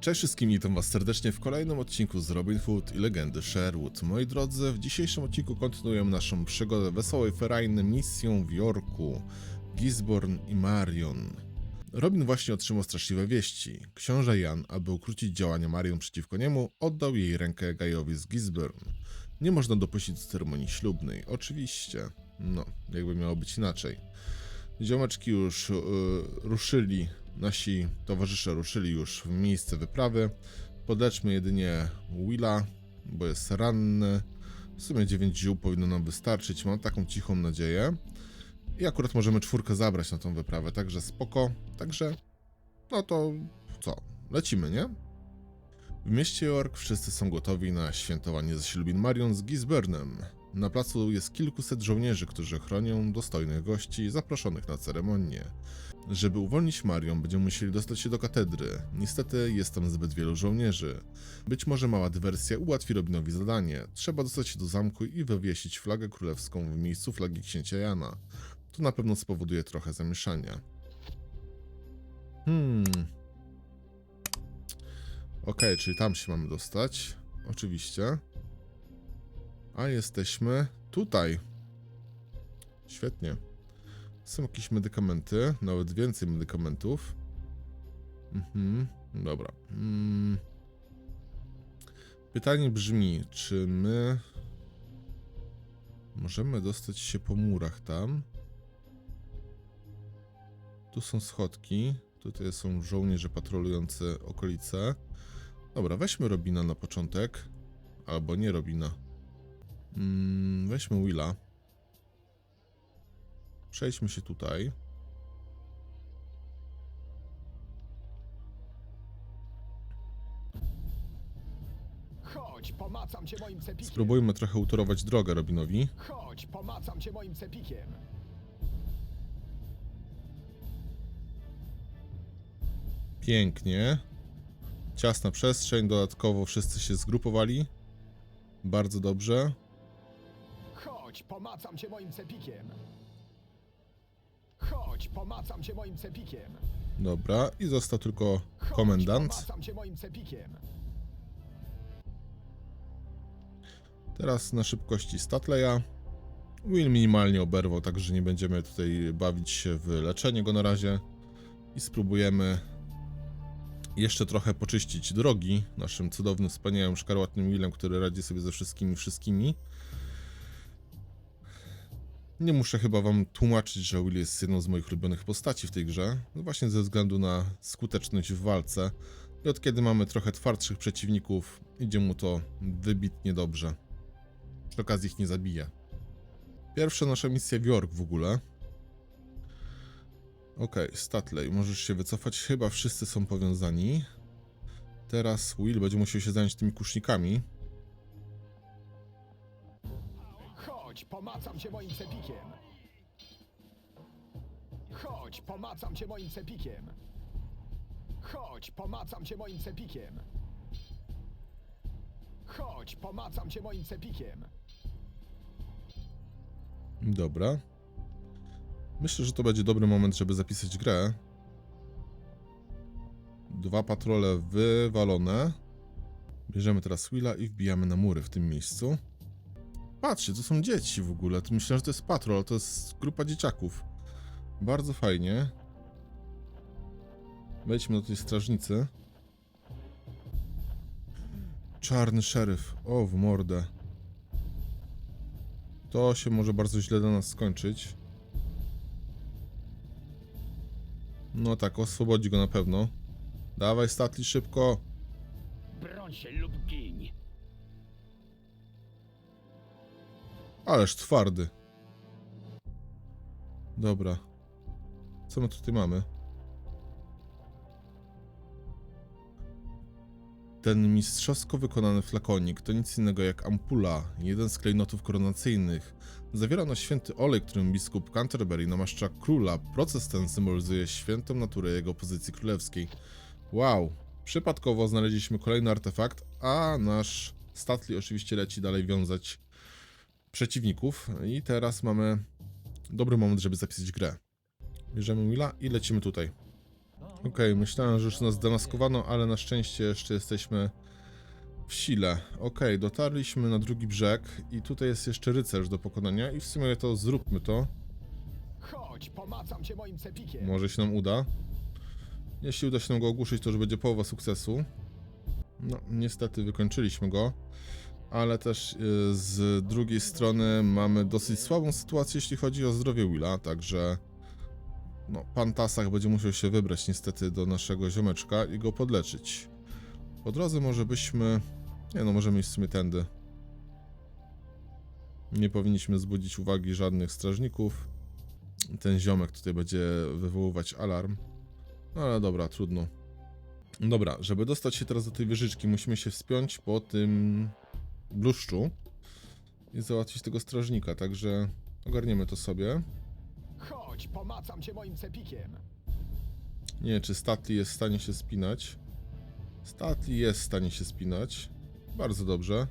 Cześć wszystkim, witam was serdecznie w kolejnym odcinku z Robin Hood i Legendy Sherwood. Moi drodzy, w dzisiejszym odcinku kontynuujemy naszą przygodę wesołej ferajny misją w Yorku, Gisborne i Marion. Robin właśnie otrzymał straszliwe wieści. Książę Jan, aby ukrócić działania Marion przeciwko niemu, oddał jej rękę Gajowi z Gisborne. Nie można dopuścić do ceremonii ślubnej, oczywiście. No, jakby miało być inaczej. Ziomeczki już y, ruszyli, nasi towarzysze ruszyli już w miejsce wyprawy. Podleczmy jedynie Willa, bo jest ranny. W sumie 9 ziół powinno nam wystarczyć, mam taką cichą nadzieję. I akurat możemy czwórkę zabrać na tą wyprawę, także spoko. Także, no to co, lecimy, nie? W mieście York wszyscy są gotowi na świętowanie ze ślubin Marion z Gisburnem. Na placu jest kilkuset żołnierzy, którzy chronią dostojnych gości zaproszonych na ceremonię. Żeby uwolnić Marion, będziemy musieli dostać się do katedry. Niestety jest tam zbyt wielu żołnierzy. Być może mała dywersja ułatwi Robinowi zadanie. Trzeba dostać się do zamku i wywiesić flagę królewską w miejscu flagi księcia Jana. To na pewno spowoduje trochę zamieszania. Hmm. Okej, czyli tam się mamy dostać. Oczywiście. A jesteśmy tutaj. Świetnie. Są jakieś medykamenty, nawet więcej medykamentów. Mhm, dobra. Mm. Pytanie brzmi, czy my możemy dostać się po murach tam? Tu są schodki, tutaj są żołnierze patrolujący okolice. Dobra, weźmy Robina na początek. Albo nie Robina. Mm, weźmy Willa. Przejdźmy się tutaj. Chodź, pomacam cię moim cepikiem. Spróbujmy trochę utorować drogę Robinowi. Chodź, pomacam cię moim cepikiem. Pięknie. Ciasna przestrzeń, dodatkowo wszyscy się zgrupowali. Bardzo dobrze. Chodź, pomacam cię moim cepikiem. Chodź, pomacam cię moim cepikiem. Dobra, i został tylko Chodź, komendant. pomacam cię moim cepikiem. Teraz na szybkości Statleya. Will minimalnie oberwał, także nie będziemy tutaj bawić się w leczenie go na razie. I spróbujemy jeszcze trochę poczyścić drogi naszym cudownym, wspaniałym, szkarłatnym Willem, który radzi sobie ze wszystkimi, wszystkimi. Nie muszę chyba wam tłumaczyć, że Will jest jedną z moich ulubionych postaci w tej grze, no właśnie ze względu na skuteczność w walce. I od kiedy mamy trochę twardszych przeciwników, idzie mu to wybitnie dobrze. Przy okazji ich nie zabije. Pierwsza nasza misja w York w ogóle. Okej, Statley, możesz się wycofać. Chyba wszyscy są powiązani. Teraz Will będzie musiał się zająć tymi kusznikami. Chodź, pomacam cię moim cepikiem. Chodź, pomacam cię moim cepikiem. Chodź, pomacam cię moim cepikiem. Chodź, pomacam cię moim cepikiem. Dobra. Myślę, że to będzie dobry moment, żeby zapisać grę. Dwa patrole wywalone. Bierzemy teraz Willa i wbijamy na mury w tym miejscu. Patrzcie, to są dzieci w ogóle. Myślałem, że to jest patrol, to jest grupa dzieciaków. Bardzo fajnie. Wejdźmy do tej strażnicy. Czarny szeryf. O, w mordę. To się może bardzo źle dla nas skończyć. No tak, oswobodzi go na pewno. Dawaj, statli szybko. Broń się Ależ twardy. Dobra. Co my tutaj mamy? Ten mistrzowsko wykonany flakonik to nic innego jak ampula, jeden z klejnotów koronacyjnych. Zawiera on święty olej, którym biskup Canterbury namaszcza króla. Proces ten symbolizuje świętą naturę jego pozycji królewskiej. Wow, przypadkowo znaleźliśmy kolejny artefakt, a nasz Statli oczywiście leci dalej wiązać przeciwników. I teraz mamy dobry moment, żeby zapisać grę. Bierzemy Willa i lecimy tutaj. Okej, myślałem, że już nas zdemaskowano, ale na szczęście jeszcze jesteśmy w sile. Okej, dotarliśmy na drugi brzeg i tutaj jest jeszcze rycerz do pokonania i w sumie to zróbmy to. Chodź, pomacam cię moim cepikiem. Może się nam uda. Jeśli uda się nam go ogłuszyć, to już będzie połowa sukcesu. No, niestety wykończyliśmy go. Ale też y, z drugiej strony mamy dosyć słabą sytuację, jeśli chodzi o zdrowie Willa, także no, pan Tasach będzie musiał się wybrać niestety do naszego ziomeczka i go podleczyć. Po drodze może byśmy... Nie no, możemy iść w sumie tędy. Nie powinniśmy zbudzić uwagi żadnych strażników ten ziomek tutaj będzie wywoływać alarm. No ale dobra, trudno. Dobra, żeby dostać się teraz do tej wieżyczki, musimy się wspiąć po tym bluszczu i załatwić tego strażnika, także ogarniemy to sobie. Chodź, pomacam cię moim cepikiem. Nie wiem, czy Statli jest w stanie się spinać. Statli jest w stanie się spinać. Bardzo dobrze.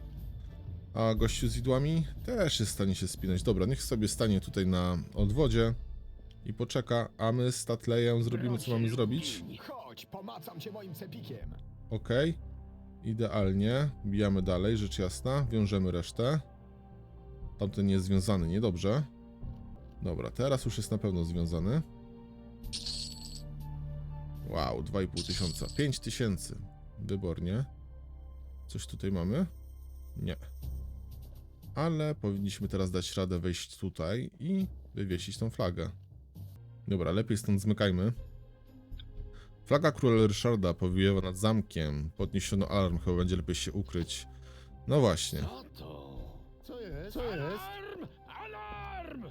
A gościu z idłami też jest w stanie się spinać. Dobra, niech sobie stanie tutaj na odwodzie i poczeka, a my z Statlejem zrobimy co mamy zrobić. Chodź, pomacam cię moim cepikiem. Ok. Idealnie. Bijamy dalej, rzecz jasna. Wiążemy resztę. Tamten jest związany, niedobrze. Dobra, teraz już jest na pewno związany. Wow, 2,5 tysiąca. 5 tysięcy. Wybornie. Coś tutaj mamy? Nie. Ale powinniśmy teraz dać radę wejść tutaj i wywiesić tą flagę. Dobra, lepiej stąd zmykajmy. Flaga króla Ryszarda powiewa nad zamkiem. Podniesiono alarm, chyba będzie lepiej się ukryć. No właśnie. Co to? Co jest? Co jest? Alarm! Alarm!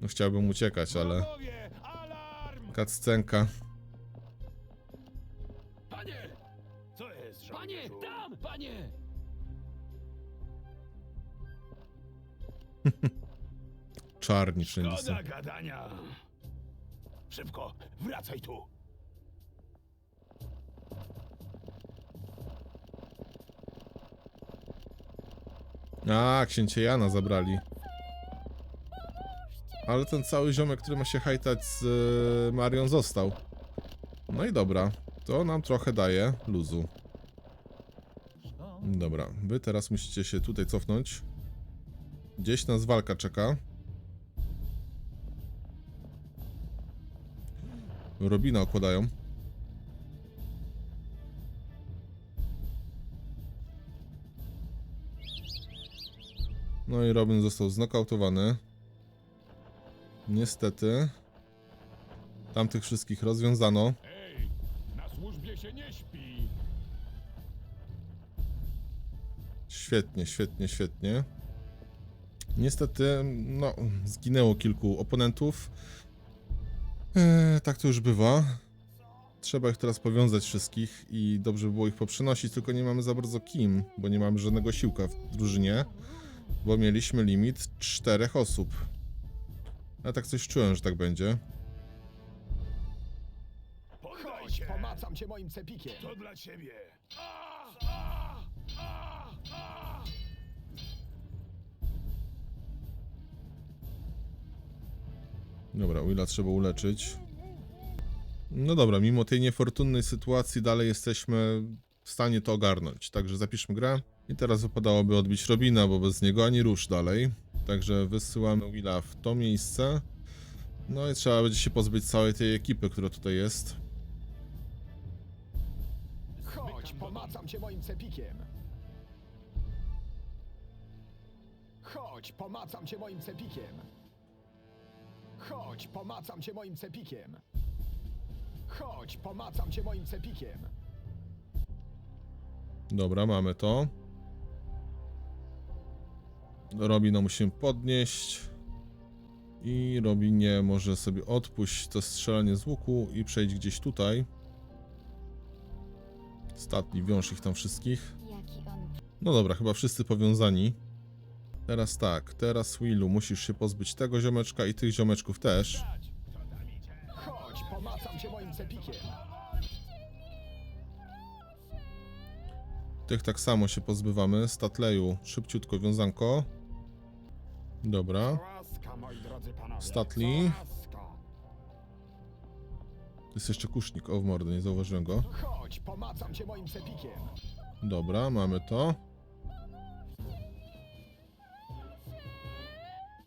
No chciałbym uciekać, ale... Wrogowie, alarm! Kaccenka. Panie! Co jest, Panie! Tam! Panie! Czarni wszędzie są. Szkoda gadania. Szybko, wracaj tu. A, księcie Jana zabrali. Ale ten cały ziomek, który ma się hajtać z e, Marią został. No i dobra. To nam trochę daje luzu. Dobra, wy teraz musicie się tutaj cofnąć. Gdzieś nas walka czeka. Robina okładają. No i Robin został znokautowany. Niestety. Tamtych wszystkich rozwiązano. Ej, na służbie się nie śpi. Świetnie, świetnie, świetnie. Niestety, no, zginęło kilku oponentów. Eee, tak to już bywa. Trzeba ich teraz powiązać wszystkich i dobrze by było ich poprzenosić, tylko nie mamy za bardzo kim, bo nie mamy żadnego siłka w drużynie, bo mieliśmy limit czterech osób. Ja tak coś czułem, że tak będzie. Chodź, pomacam cię moim cepikiem. To dla ciebie. Dobra, Willa trzeba uleczyć. No dobra, mimo tej niefortunnej sytuacji dalej jesteśmy w stanie to ogarnąć. Także zapiszmy grę. I teraz wypadałoby odbić Robina, bo bez niego ani rusz dalej. Także wysyłamy Willa w to miejsce. No i trzeba będzie się pozbyć całej tej ekipy, która tutaj jest. Chodź, pomacam cię moim cepikiem. Chodź, pomacam cię moim cepikiem. Chodź, pomacam cię moim cepikiem. Chodź, pomacam cię moim cepikiem. Dobra, mamy to. Robina musimy podnieść. I Robinie może sobie odpuść to strzelanie z łuku i przejść gdzieś tutaj. Statli, wiąż ich tam wszystkich. No dobra, chyba wszyscy powiązani. Teraz tak, teraz Willu musisz się pozbyć tego ziomeczka i tych ziomeczków też. Chodź, pomacam cię moim cepikiem. Tych tak samo się pozbywamy. Statleju, szybciutko wiązanko. Dobra. Statli. Jest jeszcze kusznik. O, w mordę, nie zauważyłem go. Chodź, pomacam cię moim. Dobra, mamy to.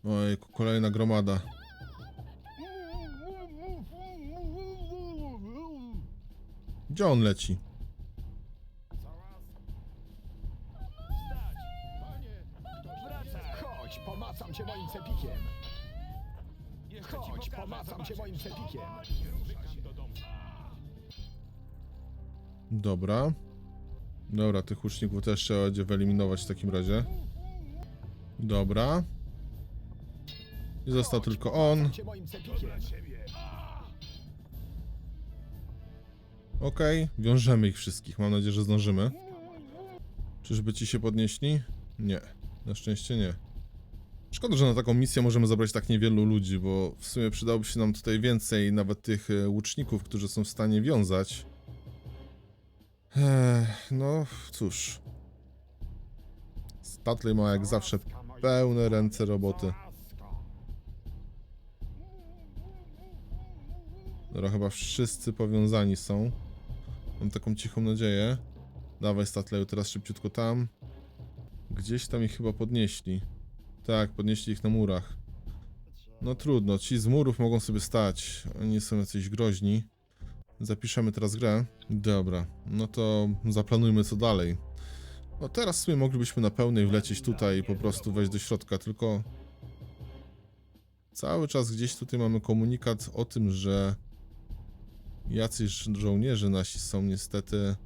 Oj, kolejna gromada. Gdzie on leci? Pomacam cię moim cepikiem. Dobra. Dobra, tych łuczników też trzeba będzie wyeliminować w takim razie. Dobra. I został tylko on. Okej, wiążemy ich wszystkich. Mam nadzieję, że zdążymy. Czyżby ci się podnieśli? Nie. Na szczęście nie. Szkoda, że na taką misję możemy zabrać tak niewielu ludzi, bo w sumie przydałoby się nam tutaj więcej nawet tych e, łuczników, którzy są w stanie wiązać. No cóż. Statley ma jak zawsze pełne ręce roboty. Dobra, chyba wszyscy powiązani są. Mam taką cichą nadzieję. Dawaj Statleju, teraz szybciutko tam. Gdzieś tam ich chyba podnieśli. Tak, podnieśli ich na murach. No trudno, ci z murów mogą sobie stać. Oni są jacyś groźni. Zapiszemy teraz grę. Dobra, no to zaplanujmy co dalej. No teraz w sumie moglibyśmy na pełnej wlecieć tutaj i po prostu wejść do środka, tylko... Cały czas gdzieś tutaj mamy komunikat o tym, że jacyś żołnierze nasi są niestety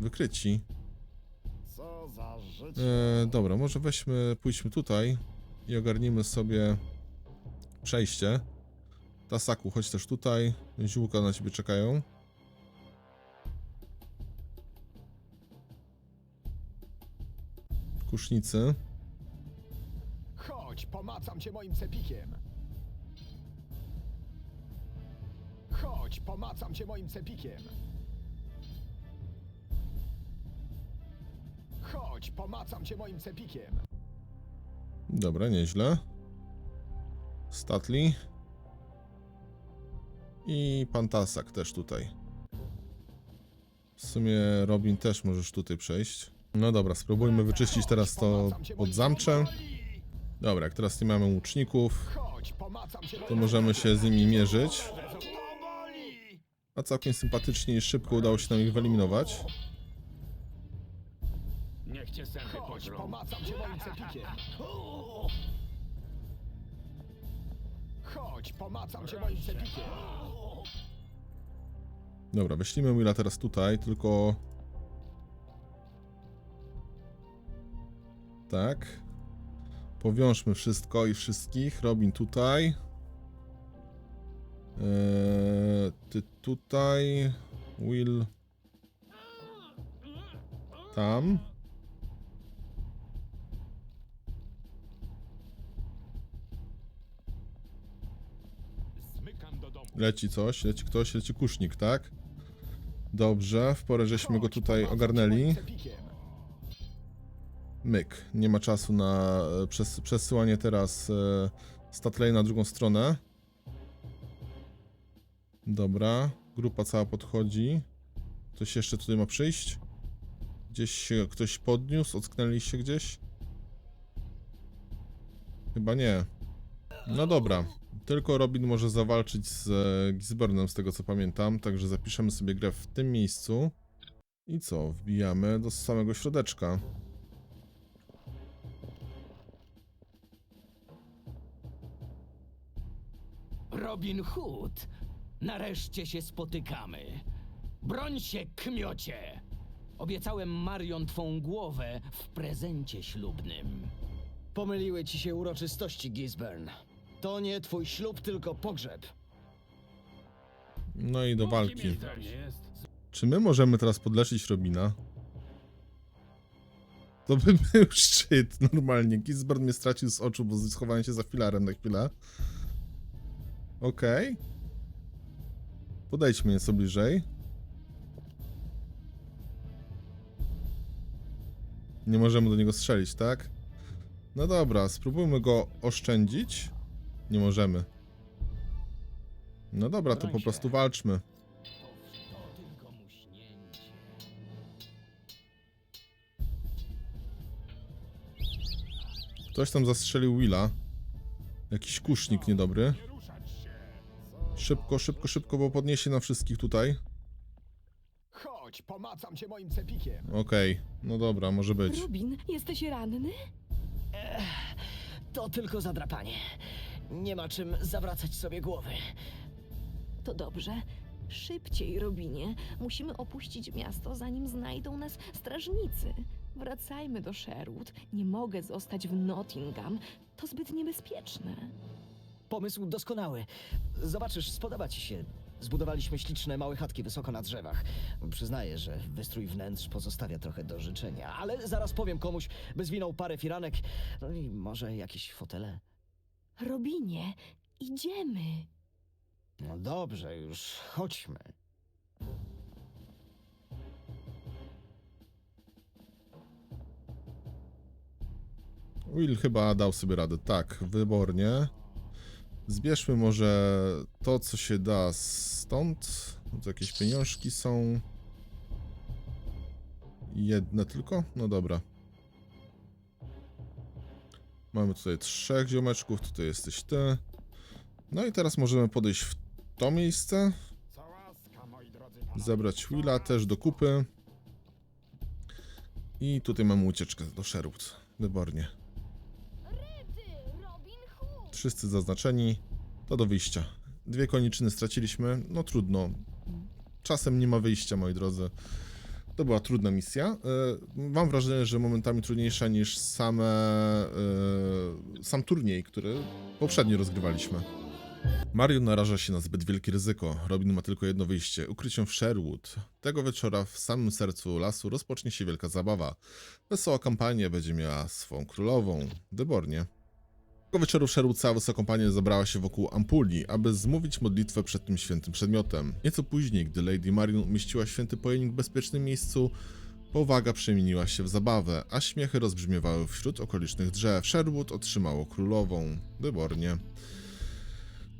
wykryci. E, dobra, może weźmy, pójdźmy tutaj i ogarnijmy sobie przejście. Tasaku, chodź też tutaj. Ziółka na ciebie czekają. Kusznicy. Chodź, pomacam cię moim cepikiem. Chodź, pomacam cię moim cepikiem. Chodź, pomacam cię moim cepikiem. Dobra, nieźle. Statli. I pan Tasak też tutaj. W sumie Robin też możesz tutaj przejść. No dobra, spróbujmy wyczyścić teraz to pod zamcze. Dobra, jak teraz nie mamy łuczników, to możemy się z nimi mierzyć. A całkiem sympatycznie i szybko udało się nam ich wyeliminować. Cię sępy Chodź, pożrą. pomacam cię moim cepikiem. Chodź, pomacam cię moim cepikiem. Dobra, weźlimy Willa teraz tutaj, tylko... Tak. Powiążmy wszystko i wszystkich. Robin tutaj. Eee, ty tutaj. Will. Tam. Leci coś, leci ktoś, leci kusznik, tak? Dobrze, w porę żeśmy go tutaj ogarnęli. Myk. Nie ma czasu na e, przes przesyłanie teraz e, na drugą stronę. Dobra. Grupa cała podchodzi. Ktoś jeszcze tutaj ma przyjść? Gdzieś się ktoś podniósł? Ocknęliście gdzieś? Chyba nie. No dobra. Tylko Robin może zawalczyć z e, Gisbornem, z tego co pamiętam. Także zapiszemy sobie grę w tym miejscu. I co? Wbijamy do samego środeczka. Robin Hood, nareszcie się spotykamy. Broń się, kmiocie! Obiecałem Marion twą głowę w prezencie ślubnym. Pomyliły ci się uroczystości, Gisburn. To nie twój ślub, tylko pogrzeb. No i do walki. Czy my możemy teraz podleczyć Robina? To by był szczyt, normalnie. Gisborne mnie stracił z oczu, bo schowałem się za filarem na chwilę. Okej. Podejdźmy nieco bliżej. Nie możemy do niego strzelić, tak? No dobra, spróbujmy go oszczędzić. Nie możemy. No dobra, to no po prostu walczmy. Ktoś tam zastrzelił Willa. Jakiś kusznik niedobry. Szybko, szybko, szybko, bo podniesie na wszystkich tutaj. Chodź, pomacam cię moim cepikiem. Okej, no dobra, może być. Rubin, jesteś ranny? To tylko zadrapanie. Nie ma czym zawracać sobie głowy. To dobrze. Szybciej, Robinie. Musimy opuścić miasto, zanim znajdą nas strażnicy. Wracajmy do Sherwood. Nie mogę zostać w Nottingham. To zbyt niebezpieczne. Pomysł doskonały. Zobaczysz, spodoba ci się. Zbudowaliśmy śliczne małe chatki wysoko na drzewach. Przyznaję, że wystrój wnętrz pozostawia trochę do życzenia, ale zaraz powiem komuś, by zwinął parę firanek, no i może jakieś fotele. Robinie, idziemy. No dobrze, już chodźmy. Will chyba dał sobie radę. Tak, wybornie. Zbierzmy może to, co się da stąd. Tu jakieś pieniążki są. Jedne tylko? No dobra. Mamy tutaj trzech ziomeczków, tutaj jesteś ty. No i teraz możemy podejść w to miejsce. Zabrać Willa też do kupy. I tutaj mamy ucieczkę do Sherwood. Wybornie. Wszyscy zaznaczeni. To do wyjścia. Dwie koniczyny straciliśmy. No trudno. Czasem nie ma wyjścia, moi drodzy. To była trudna misja. E, Mam wrażenie, że momentami trudniejsza niż same, e, sam turniej, który poprzednio rozgrywaliśmy. Marion naraża się na zbyt wielkie ryzyko. Robin ma tylko jedno wyjście ukryć się w Sherwood. Tego wieczora w samym sercu lasu rozpocznie się wielka zabawa. Wesoła kampania będzie miała swą królową. Wybornie. Tego wieczoru Sherwood cała wysoka kompania zabrała się wokół ampuli, aby zmówić modlitwę przed tym świętym przedmiotem. Nieco później, gdy Lady Marion umieściła święty pojemnik w bezpiecznym miejscu, powaga przemieniła się w zabawę, a śmiechy rozbrzmiewały wśród okolicznych drzew. Sherwood otrzymało królową. Wybornie.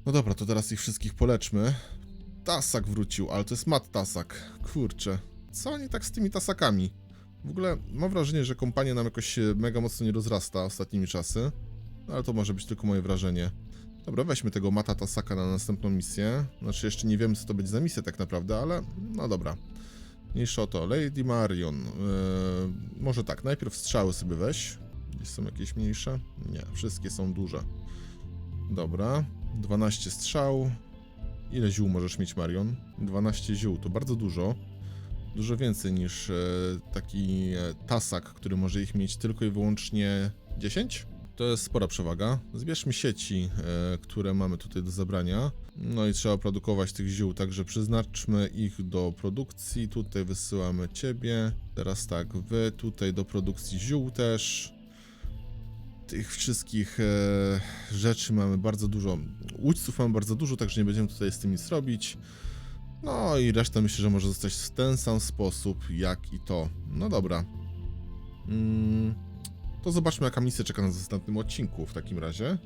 No dobra, to teraz ich wszystkich poleczmy. Tasak wrócił, ale to jest Matt Tasak. Kurczę. Co oni tak z tymi tasakami? W ogóle mam wrażenie, że kompania nam jakoś mega mocno nie rozrasta ostatnimi czasy. No ale to może być tylko moje wrażenie. Dobra, weźmy tego Mata Tasaka na następną misję. Znaczy, jeszcze nie wiemy, co to będzie za misja tak naprawdę, ale no dobra. Mniejsza o to. Lady Marion. Yy, może tak, najpierw strzały sobie weź. Gdzieś są jakieś mniejsze? Nie, wszystkie są duże. Dobra, 12 strzał. Ile ziół możesz mieć, Marion? 12 ziół, to bardzo dużo. Dużo więcej niż e, taki e, tasak, który może ich mieć tylko i wyłącznie 10? To jest spora przewaga. Zbierzmy sieci, e, które mamy tutaj do zabrania. No i trzeba produkować tych ziół, także przeznaczmy ich do produkcji. Tutaj wysyłamy ciebie. Teraz tak, wy tutaj do produkcji ziół też. Tych wszystkich e, rzeczy mamy bardzo dużo. Łódźców mamy bardzo dużo, także nie będziemy tutaj z tym nic robić. No i reszta myślę, że może zostać w ten sam sposób, jak i to. No dobra. Mm, to zobaczmy, jaka misja czeka nas w następnym odcinku w takim razie.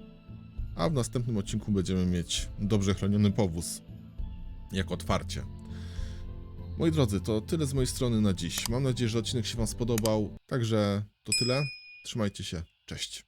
A w następnym odcinku będziemy mieć dobrze chroniony powóz. Jak otwarcie. Moi drodzy, to tyle z mojej strony na dziś. Mam nadzieję, że odcinek się Wam spodobał. Także to tyle. Trzymajcie się. Cześć.